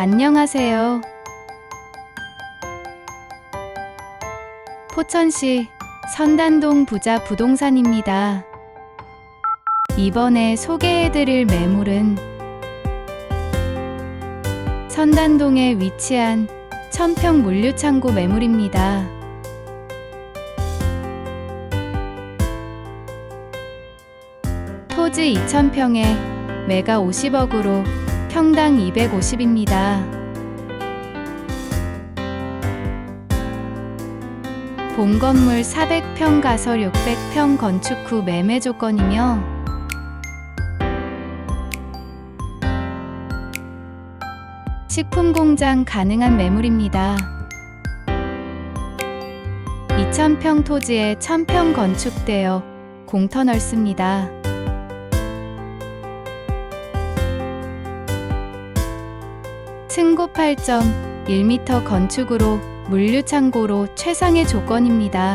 안녕하세요. 포천시 선단동 부자 부동산입니다. 이번에 소개해드릴 매물은 선단동에 위치한 천평 물류창고 매물입니다. 토지 2,000평에 매가 50억으로 평당 250입니다. 본 건물 400평 가설 600평 건축 후 매매 조건이며 식품 공장 가능한 매물입니다. 2,000평 토지에 1,000평 건축되어 공터 넓습니다. 층고 8.1m 건축으로 물류창고로 최상의 조건입니다.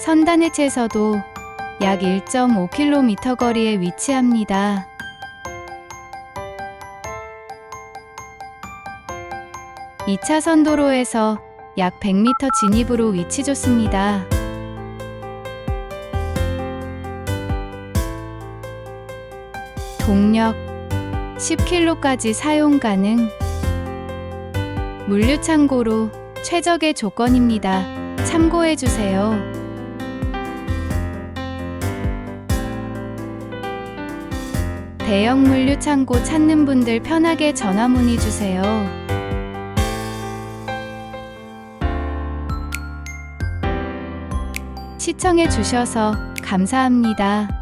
선단해체에서도 약 1.5km 거리에 위치합니다. 이차 선 도로에서 약 100m 진입으로 위치 좋습니다. 동력 10km까지 사용 가능. 물류 창고로 최적의 조건입니다. 참고해 주세요. 대형 물류 창고 찾는 분들 편하게 전화 문의 주세요. 시청해 주셔서 감사합니다.